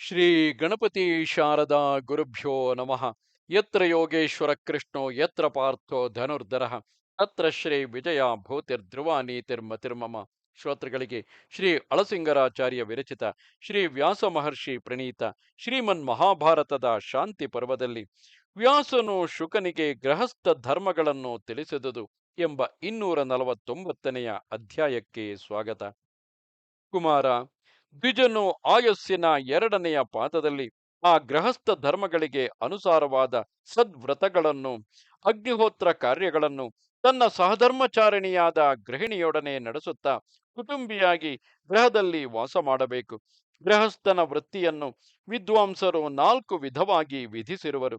ಶ್ರೀ ಗಣಪತಿ ಶಾರದಾ ಗುರುಭ್ಯೋ ನಮಃ. ಯತ್ರ ಯೋಗೇಶ್ವರ ಕೃಷ್ಣೋ, ಯತ್ರ ಪಾರ್ಥೋ ಧನುರ್ಧರ. ತತ್ರ ಶ್ರೀ ವಿಜಯ ಭೂತಿರ್ಧ್ರುವ ನೀತಿರ್ಮತಿರ್ಮಮ ಶ್ರೋತೃಗಳಿಗೆ ಶ್ರೀ ಅಳಸಿಂಗರಾಚಾರ್ಯ ವಿರಚಿತ, ಶ್ರೀ ವ್ಯಾಸ ಮಹರ್ಷಿ ಪ್ರಣೀತ, ಶ್ರೀಮನ್ ಮಹಾಭಾರತದ ಶಾಂತಿ ಪರ್ವದಲ್ಲಿ ವ್ಯಾಸನು ಶುಕನಿಗೆ ಗೃಹಸ್ಥ ಧರ್ಮಗಳನ್ನು ತಿಳಿಸಿದುದು ಎಂಬ ಇನ್ನೂರ ನಲವತ್ತೊಂಬತ್ತನೆಯ ಅಧ್ಯಾಯಕ್ಕೆ ಸ್ವಾಗತ. ಕುಮಾರ ದ್ವಿಜನು ಆಯಸ್ಸಿನ ಎರಡನೆಯ ಪಾದದಲ್ಲಿ ಆ ಗೃಹಸ್ಥ ಧರ್ಮಗಳಿಗೆ ಅನುಸಾರವಾದ ಸದ್ವ್ರತಗಳನ್ನು, ಅಗ್ನಿಹೋತ್ರ ಕಾರ್ಯಗಳನ್ನು, ತನ್ನ ಸಹಧರ್ಮಚಾರಿಣಿಯಾದ ಗೃಹಿಣಿಯೊಡನೆ ನಡೆಸುತ್ತಾ ಕುಟುಂಬಿಯಾಗಿ ಗೃಹದಲ್ಲಿ ವಾಸ ಮಾಡಬೇಕು. ಗೃಹಸ್ಥನ ವೃತ್ತಿಯನ್ನು ವಿದ್ವಾಂಸರು ನಾಲ್ಕು ವಿಧವಾಗಿ ವಿಧಿಸಿರುವರು.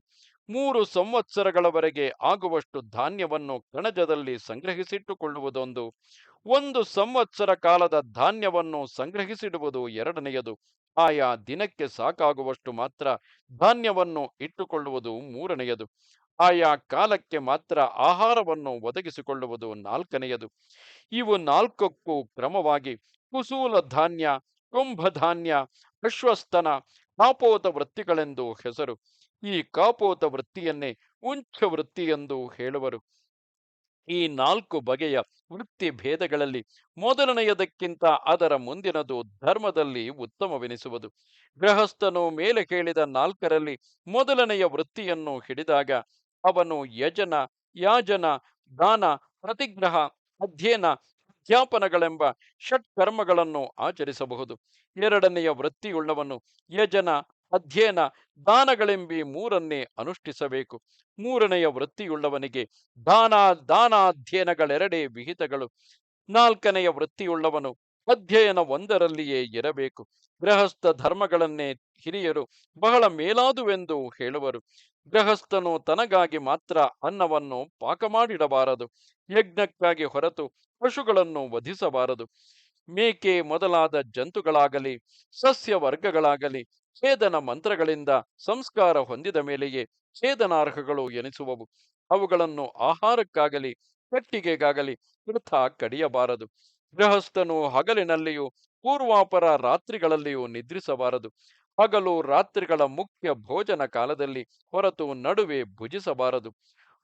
ಮೂರು ಸಂವತ್ಸರಗಳವರೆಗೆ ಆಗುವಷ್ಟು ಧಾನ್ಯವನ್ನು ಕಣಜದಲ್ಲಿ ಸಂಗ್ರಹಿಸಿಟ್ಟುಕೊಳ್ಳುವುದೊಂದು. ಒಂದು ಸಂವತ್ಸರ ಕಾಲದ ಧಾನ್ಯವನ್ನು ಸಂಗ್ರಹಿಸಿಡುವುದು ಎರಡನೆಯದು. ಆಯಾ ದಿನಕ್ಕೆ ಸಾಕಾಗುವಷ್ಟು ಮಾತ್ರ ಧಾನ್ಯವನ್ನು ಇಟ್ಟುಕೊಳ್ಳುವುದು ಮೂರನೆಯದು. ಆಯಾ ಕಾಲಕ್ಕೆ ಮಾತ್ರ ಆಹಾರವನ್ನು ಒದಗಿಸಿಕೊಳ್ಳುವುದು ನಾಲ್ಕನೆಯದು. ಇವು ನಾಲ್ಕಕ್ಕೂ ಕ್ರಮವಾಗಿ ಕುಸೂಲ ಧಾನ್ಯ ಕುಂಭಧಾನ್ಯ ಅಶ್ವಸ್ತನ ಕಾಪೋತ ವೃತ್ತಿಗಳೆಂದು ಹೆಸರು. ಈ ಕಾಪೋತ ವೃತ್ತಿಯನ್ನೇ ಉಂಚ ವೃತ್ತಿ ಎಂದು ಹೇಳುವರು. ಈ ನಾಲ್ಕು ಬಗೆಯ ವೃತ್ತಿ ಭೇದಗಳಲ್ಲಿ ಮೊದಲನೆಯದಕ್ಕಿಂತ ಅದರ ಮುಂದಿನದು ಧರ್ಮದಲ್ಲಿ ಉತ್ತಮವೆನಿಸುವುದು. ಗೃಹಸ್ಥನು ಮೇಲೆ ಕೇಳಿದ ನಾಲ್ಕರಲ್ಲಿ ಮೊದಲನೆಯ ವೃತ್ತಿಯನ್ನು ಹಿಡಿದಾಗ ಅವನು ಯಜನ, ಯಾಜನ, ದಾನ, ಪ್ರತಿಗ್ರಹ, ಅಧ್ಯಯನ, ಅಧ್ಯಾಪನಗಳೆಂಬ ಷಟ್ಕರ್ಮಗಳನ್ನು ಆಚರಿಸಬಹುದು. ಎರಡನೆಯ ವೃತ್ತಿಯುಳ್ಳವನು ಯಜನ ಅಧ್ಯಯನ ದಾನಗಳೆಂಬಿ ಮೂರನ್ನೇ ಅನುಷ್ಠಿಸಬೇಕು. ಮೂರನೆಯ ವೃತ್ತಿಯುಳ್ಳವನಿಗೆ ದಾನ, ದಾನಾಧ್ಯಯನಗಳೆರಡೇ ವಿಹಿತಗಳು. ನಾಲ್ಕನೆಯ ವೃತ್ತಿಯುಳ್ಳವನು ಅಧ್ಯಯನ ಒಂದರಲ್ಲಿಯೇ ಇರಬೇಕು. ಗೃಹಸ್ಥ ಧರ್ಮಗಳನ್ನೇ ಹಿರಿಯರು ಬಹಳ ಮೇಲಾದುವೆಂದು ಹೇಳುವರು. ಗೃಹಸ್ಥನು ತನಗಾಗಿ ಮಾತ್ರ ಅನ್ನವನ್ನು ಪಾಕ ಮಾಡಿಡಬಾರದು ಯಜ್ಞಕ್ಕಾಗಿ ಹೊರತು ಪಶುಗಳನ್ನು ವಧಿಸಬಾರದು. ಮೇಕೆ ಮೊದಲಾದ ಜಂತುಗಳಾಗಲಿ ಸಸ್ಯ ವರ್ಗಗಳಾಗಲಿ ಛೇದನ ಮಂತ್ರಗಳಿಂದ ಸಂಸ್ಕಾರ ಹೊಂದಿದ ಮೇಲೆಯೇ ಛೇದನಾರ್ಹಗಳು ಎನಿಸುವವು. ಅವುಗಳನ್ನು ಆಹಾರಕ್ಕಾಗಲಿ, ಕಟ್ಟಿಗೆಗಾಗಲಿ ವೃಥ ಕಡಿಯಬಾರದು. ಗೃಹಸ್ಥನು ಹಗಲಿನಲ್ಲಿಯೂ ಪೂರ್ವಾಪರ ರಾತ್ರಿಗಳಲ್ಲಿಯೂ ನಿದ್ರಿಸಬಾರದು. ಹಗಲು ರಾತ್ರಿಗಳ ಮುಖ್ಯ ಭೋಜನ ಕಾಲದಲ್ಲಿ ಹೊರತು ನಡುವೆ ಭುಜಿಸಬಾರದು.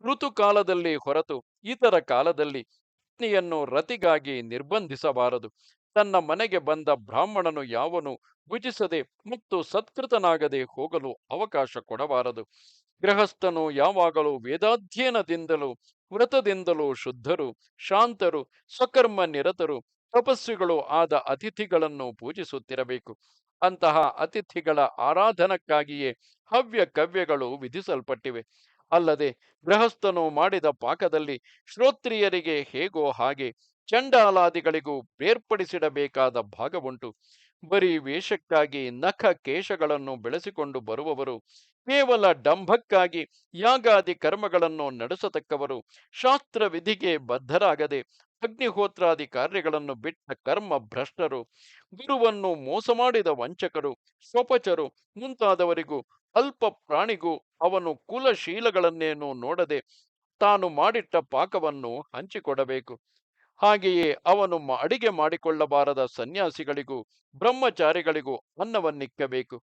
ಋತುಕಾಲದಲ್ಲಿ ಹೊರತು ಇತರ ಕಾಲದಲ್ಲಿ ಪತ್ನಿಯನ್ನು ರತಿಗಾಗಿ ನಿರ್ಬಂಧಿಸಬಾರದು. ತನ್ನ ಮನೆಗೆ ಬಂದ ಬ್ರಾಹ್ಮಣನು ಯಾವನು ಭುಜಿಸದೆ ಮತ್ತು ಸತ್ಕೃತನಾಗದೆ ಹೋಗಲು ಅವಕಾಶ ಕೊಡಬಾರದು. ಗೃಹಸ್ಥನು ಯಾವಾಗಲೂ ವೇದಾಧ್ಯಯನದಿಂದಲೂ, ವ್ರತದಿಂದಲೂ ಶುದ್ಧರು, ಶಾಂತರು, ಸ್ವಕರ್ಮ ನಿರತರು, ತಪಸ್ವಿಗಳು ಆದ ಅತಿಥಿಗಳನ್ನು ಪೂಜಿಸುತ್ತಿರಬೇಕು. ಅಂತಹ ಅತಿಥಿಗಳ ಆರಾಧನಕ್ಕಾಗಿಯೇ ಹವ್ಯ ಕವ್ಯಗಳು ವಿಧಿಸಲ್ಪಟ್ಟಿವೆ. ಅಲ್ಲದೆ ಗೃಹಸ್ಥನು ಮಾಡಿದ ಪಾಕದಲ್ಲಿ ಶ್ರೋತ್ರಿಯರಿಗೆ ಹೇಗೋ ಹಾಗೆ ಚಂಡಾಲಾದಿಗಳಿಗೂ ಬೇರ್ಪಡಿಸಿಡಬೇಕಾದ ಭಾಗವುಂಟು. ಬರೀ ವೇಷಕ್ಕಾಗಿ ನಖ ಕೇಶಗಳನ್ನು ಬೆಳೆಸಿಕೊಂಡು ಬರುವವರು, ಕೇವಲ ಡಂಭಕ್ಕಾಗಿ ಯಾಗಾದಿ ಕರ್ಮಗಳನ್ನು ನಡೆಸತಕ್ಕವರು ಶಾಸ್ತ್ರ ವಿಧಿಗೆ ಬದ್ಧರಾಗದೆ ಅಗ್ನಿಹೋತ್ರಾದಿ ಕಾರ್ಯಗಳನ್ನು ಬಿಟ್ಟ ಕರ್ಮ ಭ್ರಷ್ಟರು, ಗುರುವನ್ನು ಮೋಸ ಮಾಡಿದ ವಂಚಕರು ಸ್ವಪಚರು ಮುಂತಾದವರಿಗೂ, ಅಲ್ಪ ಪ್ರಾಣಿಗೂ ಅವನು ಕುಲಶೀಲಗಳನ್ನೇನು ನೋಡದೆ ತಾನು ಮಾಡಿಟ್ಟ ಪಾಕವನ್ನು ಹಂಚಿಕೊಡಬೇಕು. ಹಾಗೆಯೇ ಅವನು ಅಡಿಗೆ ಮಾಡಿಕೊಳ್ಳಬಾರದ ಸನ್ಯಾಸಿಗಳಿಗೂ, ಬ್ರಹ್ಮಚಾರಿಗಳಿಗೂ ಅನ್ನವನ್ನಿಕ್ಕಬೇಕು.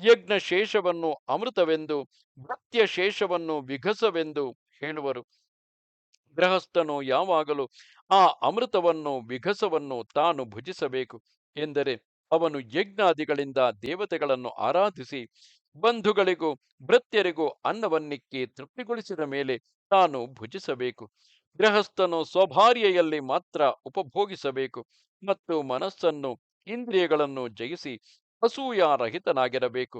ಯಜ್ಞ ಶೇಷವನ್ನು ಅಮೃತವೆಂದು ಭತ್ಯ ಶೇಷವನ್ನು ವಿಘಸವೆಂದು ಹೇಳುವರು. ಗೃಹಸ್ಥನು ಯಾವಾಗಲೂ ಆ ಅಮೃತವನ್ನು, ವಿಘಸವನ್ನು ತಾನು ಭುಜಿಸಬೇಕು ಎಂದರೆ ಅವನು ಯಜ್ಞಾದಿಗಳಿಂದ ದೇವತೆಗಳನ್ನು ಆರಾಧಿಸಿ, ಬಂಧುಗಳಿಗೂ, ಭೃತ್ಯರಿಗೂ ಅನ್ನವನ್ನಿಕ್ಕಿ ತೃಪ್ತಿಗೊಳಿಸಿದ ಮೇಲೆ ತಾನು ಭುಜಿಸಬೇಕು. ಗೃಹಸ್ಥನು ಸ್ವಭಾರ್ಯೆಯಲ್ಲಿ ಮಾತ್ರ ಉಪಭೋಗಿಸಬೇಕು ಮತ್ತು ಮನಸ್ಸನ್ನು, ಇಂದ್ರಿಯಗಳನ್ನು ಜಯಿಸಿ ಅಸೂಯಾರಹಿತನಾಗಿರಬೇಕು.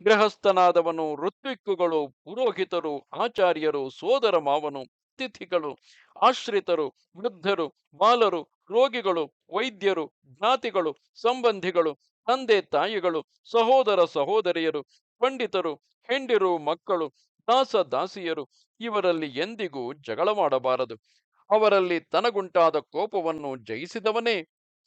ಗೃಹಸ್ಥನಾದವನು ಋತ್ವಿಕ್ಕುಗಳು, ಪುರೋಹಿತರು, ಆಚಾರ್ಯರು, ಸೋದರ ಮಾವನು, ಅತಿಥಿಗಳು, ಆಶ್ರಿತರು, ವೃದ್ಧರು, ಬಾಲರು, ರೋಗಿಗಳು, ವೈದ್ಯರು, ಜ್ಞಾತಿಗಳು, ಸಂಬಂಧಿಗಳು, ತಂದೆ ತಾಯಿಗಳು, ಸಹೋದರ ಸಹೋದರಿಯರು, ಪಂಡಿತರು, ಹೆಂಡಿರು, ಮಕ್ಕಳು ದಾಸ ದಾಸಿಯರು ಇವರಲ್ಲಿ ಎಂದಿಗೂ ಜಗಳ ಮಾಡಬಾರದು. ಅವರಲ್ಲಿ ತನಗುಂಟಾದ ಕೋಪವನ್ನು ಜಯಿಸಿದವನೇ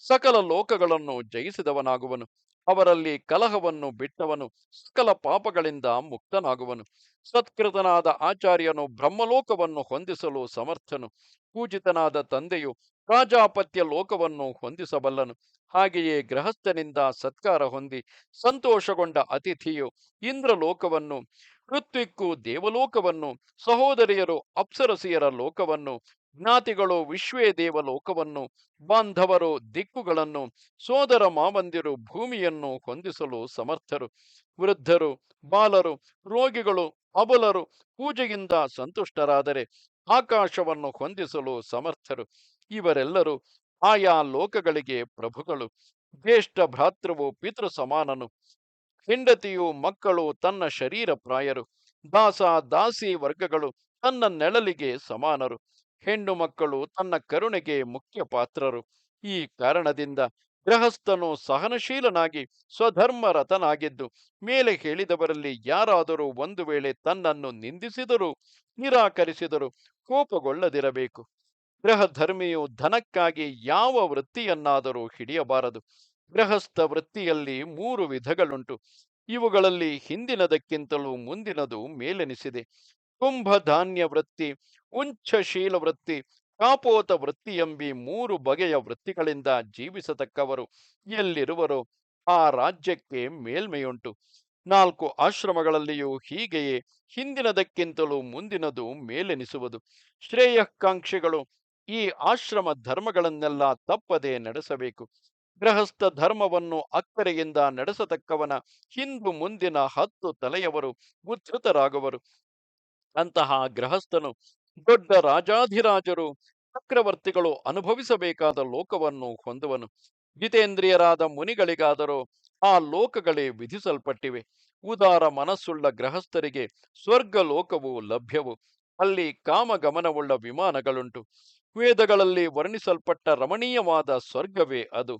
ಸಕಲ ಲೋಕಗಳನ್ನು ಜಯಿಸಿದವನಾಗುವನು. ಅವರಲ್ಲಿ ಕಲಹವನ್ನು ಬಿಟ್ಟವನು ಸಕಲ ಪಾಪಗಳಿಂದ ಮುಕ್ತನಾಗುವನು. ಸತ್ಕೃತನಾದ ಆಚಾರ್ಯನು ಬ್ರಹ್ಮಲೋಕವನ್ನು ಹೊಂದಿಸಲು ಸಮರ್ಥನು. ಪೂಜಿತನಾದ ತಂದೆಯು ಪ್ರಾಜಾಪತ್ಯ ಲೋಕವನ್ನು ಹೊಂದಿಸಬಲ್ಲನು. ಹಾಗೆಯೇ ಗೃಹಸ್ಥನಿಂದ ಸತ್ಕಾರ ಹೊಂದಿ ಸಂತೋಷಗೊಂಡ ಅತಿಥಿಯು ಇಂದ್ರಲೋಕವನ್ನು ಋತ್ವಿಕ್ಕು ದೇವಲೋಕವನ್ನು, ಸಹೋದರಿಯರು, ಅಪ್ಸರಸಿಯರ ಲೋಕವನ್ನು, ಜ್ಞಾತಿಗಳು, ವಿಶ್ವೇ ದೇವಲೋಕವನ್ನು, ಬಾಂಧವರು, ದಿಕ್ಕುಗಳನ್ನು, ಸೋದರ ಮಾವಂದಿರು ಭೂಮಿಯನ್ನು ಹೊಂದಿಸಲು ಸಮರ್ಥರು, ವೃದ್ಧರು, ಬಾಲರು, ರೋಗಿಗಳು, ಅಬಲರು ಪೂಜೆಯಿಂದ ಸಂತುಷ್ಟರಾದರೆ ಆಕಾಶವನ್ನು ಹೊಂದಿಸಲು ಸಮರ್ಥರು. ಇವರೆಲ್ಲರೂ ಆಯಾ ಲೋಕಗಳಿಗೆ ಪ್ರಭುಗಳು. ಜ್ಯೇಷ್ಠ ಭ್ರಾತೃವು ಪಿತೃ ಸಮಾನನು ಹೆಂಡತಿಯು ಮಕ್ಕಳು ತನ್ನ ಶರೀರ ಪ್ರಾಯರು, ದಾಸ ದಾಸಿ ವರ್ಗಗಳು ತನ್ನ ನೆಳಲಿಗೆ ಸಮಾನರು. ಹೆಣ್ಣು ಮಕ್ಕಳು ತನ್ನ ಕರುಣೆಗೆ ಮುಖ್ಯ ಪಾತ್ರರು. ಈ ಕಾರಣದಿಂದ ಗೃಹಸ್ಥನು ಸಹನಶೀಲನಾಗಿ ಸ್ವಧರ್ಮರತನಾಗಿದ್ದು ಮೇಲೆ ಹೇಳಿದವರಲ್ಲಿ ಯಾರಾದರೂ ಒಂದು ವೇಳೆ ತನ್ನನ್ನು ನಿಂದಿಸಿದರೂ, ನಿರಾಕರಿಸಿದರೂ ಕೋಪಗೊಳ್ಳದಿರಬೇಕು. ಗೃಹಧರ್ಮಿಯು ಧನಕ್ಕಾಗಿ ಯಾವ ವೃತ್ತಿಯನ್ನಾದರೂ ಹಿಡಿಯಬಾರದು. ಗೃಹಸ್ಥ ವೃತ್ತಿಯಲ್ಲಿ ಮೂರು ವಿಧಗಳುಂಟು. ಇವುಗಳಲ್ಲಿ ಹಿಂದಿನದಕ್ಕಿಂತಲೂ ಮುಂದಿನದು ಮೇಲೆನಿಸಿದೆ. ಕುಂಭಧಾನ್ಯ ವೃತ್ತಿ, ಉಂಚಶೀಲ ವೃತ್ತಿ, ಕಾಪೋತ ವೃತ್ತಿ ಎಂಬಿ ಮೂರು ಬಗೆಯ ವೃತ್ತಿಗಳಿಂದ ಜೀವಿಸತಕ್ಕವರು. ಎಲ್ಲಿರುವರೋ ಆ ರಾಜ್ಯಕ್ಕೆ ಮೇಲ್ಮೆಯುಂಟು. ನಾಲ್ಕು ಆಶ್ರಮಗಳಲ್ಲಿಯೂ ಹೀಗೆಯೇ ಹಿಂದಿನದಕ್ಕಿಂತಲೂ ಮುಂದಿನದು ಮೇಲೆನಿಸುವುದು. ಶ್ರೇಯಕಾಂಕ್ಷಿಗಳು ಈ ಆಶ್ರಮ ಧರ್ಮಗಳನ್ನೆಲ್ಲ ತಪ್ಪದೆ ನಡೆಸಬೇಕು. ಗೃಹಸ್ಥ ಧರ್ಮವನ್ನು ಅಕ್ಕರೆಯಿಂದ ನಡೆಸತಕ್ಕವನ ಹಿಂದು ಮುಂದಿನ ಹತ್ತು ತಲೆಯವರು ಉದ್ಧತರಾಗುವರು. ಅಂತಹ ಗೃಹಸ್ಥನು ದೊಡ್ಡ ರಾಜಾಧಿರಾಜರು, ಚಕ್ರವರ್ತಿಗಳು ಅನುಭವಿಸಬೇಕಾದ ಲೋಕವನ್ನು ಹೊಂದುವನು. ಜಿತೇಂದ್ರಿಯರಾದ ಮುನಿಗಳಿಗಾದರೂ ಆ ಲೋಕಗಳೇ ವಿಧಿಸಲ್ಪಟ್ಟಿವೆ. ಉದಾರ ಮನಸ್ಸುಳ್ಳ ಗೃಹಸ್ಥರಿಗೆ ಸ್ವರ್ಗ ಲೋಕವು ಲಭ್ಯವು. ಅಲ್ಲಿ ಕಾಮಗಮನವುಳ್ಳ ವಿಮಾನಗಳುಂಟು. ವೇದಗಳಲ್ಲಿ ವರ್ಣಿಸಲ್ಪಟ್ಟ ರಮಣೀಯವಾದ ಸ್ವರ್ಗವೇ ಅದು.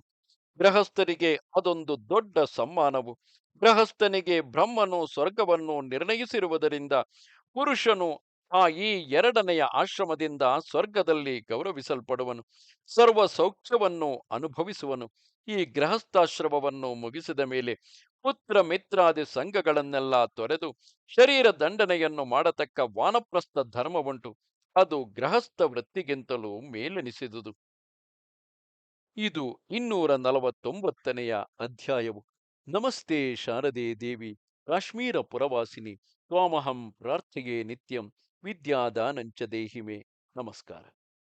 ಗೃಹಸ್ಥರಿಗೆ ಅದೊಂದು ದೊಡ್ಡ ಸಮ್ಮಾನವು. ಗೃಹಸ್ಥನಿಗೆ ಬ್ರಹ್ಮನು ಸ್ವರ್ಗವನ್ನು ನಿರ್ಣಯಿಸಿರುವುದರಿಂದ ಪುರುಷನು ಆ ಈ ಎರಡನೆಯ ಆಶ್ರಮದಿಂದ ಸ್ವರ್ಗದಲ್ಲಿ ಗೌರವಿಸಲ್ಪಡುವನು. ಸರ್ವ ಸೌಖ್ಯವನ್ನು ಅನುಭವಿಸುವನು. ಈ ಗೃಹಸ್ಥಾಶ್ರಮವನ್ನು ಮುಗಿಸಿದ ಮೇಲೆ ಪುತ್ರ ಮಿತ್ರಾದಿ ಸಂಘಗಳನ್ನೆಲ್ಲ ತೊರೆದು ಶರೀರ ದಂಡನೆಯನ್ನು ಮಾಡತಕ್ಕ ವಾನಪ್ರಸ್ಥ ಧರ್ಮವುಂಟು. ಅದು ಗೃಹಸ್ಥ ವೃತ್ತಿಗಿಂತಲೂ ಮೇಲೆನಿಸಿದುದು. ಇದು ಇನ್ನೂರ ನಲವತ್ತೊಂಬತ್ತನೆಯ ಅಧ್ಯಾಯವು. ನಮಸ್ತೆ ಶಾರದೆ ದೇವಿ, ಕಾಶ್ಮೀರ ಪುರವಾಸಿನಿ, ತ್ವಾಮಹಂ ಪ್ರಾರ್ಥಿಗೆ ನಿತ್ಯಂ, ವಿದ್ಯಾದಾನಂಚ ದೇಹಿಮೆ. ನಮಸ್ಕಾರ.